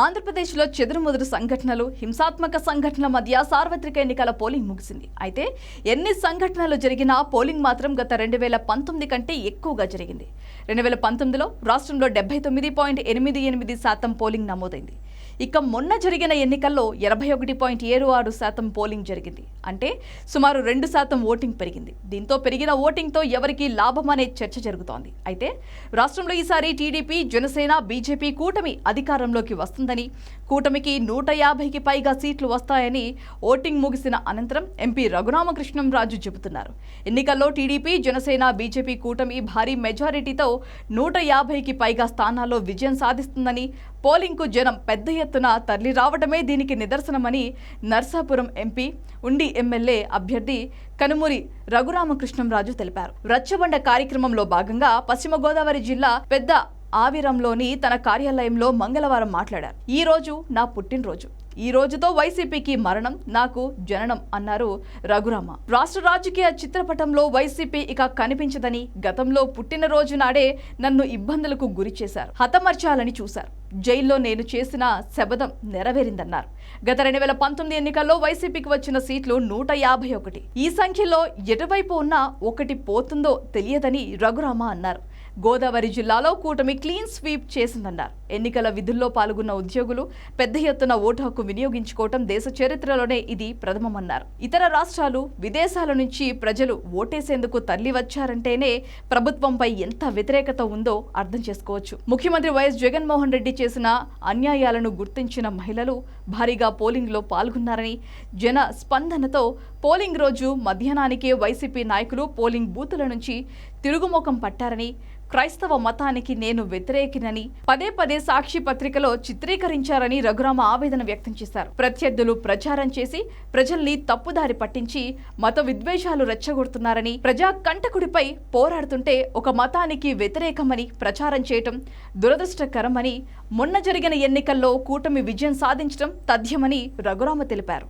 ఆంధ్రప్రదేశ్లో చెదురుముదురు సంఘటనలు హింసాత్మక సంఘటనల మధ్య సార్వత్రిక ఎన్నికల పోలింగ్ ముగిసింది. అయితే ఎన్ని సంఘటనలు జరిగినా పోలింగ్ మాత్రం గత రెండు వేల పంతొమ్మిది కంటే ఎక్కువగా జరిగింది. రెండు వేల పంతొమ్మిదిలో రాష్ట్రంలో డెబ్బై తొమ్మిది పాయింట్ ఎనిమిది ఎనిమిది శాతం పోలింగ్ నమోదైంది. ఇక మొన్న జరిగిన ఎన్నికల్లో ఎనభై ఒకటి పాయింట్ ఏడు ఆరు శాతం పోలింగ్ జరిగింది. అంటే సుమారు రెండు శాతం ఓటింగ్ పెరిగింది. దీంతో పెరిగిన ఓటింగ్తో ఎవరికి లాభం అనే చర్చ జరుగుతోంది. అయితే రాష్ట్రంలో ఈసారి టీడీపీ జనసేన బీజేపీ కూటమి అధికారంలోకి వస్తుందని కూటమికి నూట యాభైకి పైగా సీట్లు వస్తాయని ఓటింగ్ ముగిసిన అనంతరం ఎంపీ రఘురామకృష్ణం రాజు చెబుతున్నారు. ఎన్నికల్లో టీడీపీ జనసేన బీజేపీ కూటమి భారీ మెజారిటీతో నూట యాభైకి పైగా స్థానాల్లో విజయం సాధిస్తుందని పోలింగ్కు జనం పెద్ద ఎత్తున తరలి రావడమే దీనికి నిదర్శనమని నర్సాపురం ఎంపీ ఉండి ఎమ్మెల్యే అభ్యర్థి కనుమూరి రఘురామకృష్ణంరాజు తెలిపారు. రచ్చబండ కార్యక్రమంలో భాగంగా పశ్చిమ గోదావరి జిల్లా పెద్ద ఆవిరంలోని తన కార్యాలయంలో మంగళవారం మాట్లాడారు. ఈ రోజు నా పుట్టినరోజు. ఈ రోజుతో వైసీపీకి మరణం నాకు జననం అన్నారు రఘురామ. రాష్ట్ర రాజకీయ చిత్రపటంలో వైసీపీ ఇక కనిపించదని గతంలో పుట్టినరోజు నాడే నన్ను ఇబ్బందులకు గురి చేశారు. హతమర్చాలని చూశారు. జైల్లో నేను చేసిన శబదం నెరవేరిందన్నారు. గత రెండు వేల పంతొమ్మిది ఎన్నికల్లో వైసీపీకి వచ్చిన సీట్లు నూట యాభై ఒకటి. ఈ సంఖ్యలో ఎటువైపు ఉన్నా ఒకటి పోతుందో తెలియదని రఘురామ అన్నారు. గోదావరి జిల్లాలో కూటమి క్లీన్ స్వీప్ చేసిందన్నారు. ఎన్నికల విధుల్లో పాల్గొన్న ఉద్యోగులు పెద్ద ఎత్తున ఓటు హక్కు వినియోగించుకోవటం దేశ చరిత్రలోనే ఇది ప్రథమమన్నారు. ఇతర రాష్ట్రాలు విదేశాల నుంచి ప్రజలు ఓటేసేందుకు తరలి వచ్చారంటేనే ప్రభుత్వంపై ఎంత వ్యతిరేకత ఉందో అర్థం చేసుకోవచ్చు. ముఖ్యమంత్రి వైఎస్ జగన్మోహన్ రెడ్డి చేసిన అన్యాయాలను గుర్తించిన మహిళలు భారీగా పోలింగ్లో పాల్గొన్నారని జన స్పందనతో పోలింగ్ రోజు మధ్యాహ్నానికే వైసీపీ నాయకులు పోలింగ్ బూతుల నుంచి తిరుగుముఖం పట్టారని క్రైస్తవ మతానికి నేను వ్యతిరేకినని పదే పదే సాక్షి పత్రికలో చిత్రీకరించారని రఘురామ ఆవేదన వ్యక్తం చేశారు. ప్రత్యర్థులు ప్రచారం చేసి ప్రజల్ని తప్పుదారి పట్టించి మత విద్వేషాలు రెచ్చగొడుతున్నారని ప్రజా కంటకుడిపై పోరాడుతుంటే ఒక మతానికి వ్యతిరేకమని ప్రచారం చేయటం దురదృష్టకరమని మొన్న జరిగిన ఎన్నికల్లో కూటమి విజయం సాధించడం తథ్యమని రఘురామ తెలిపారు.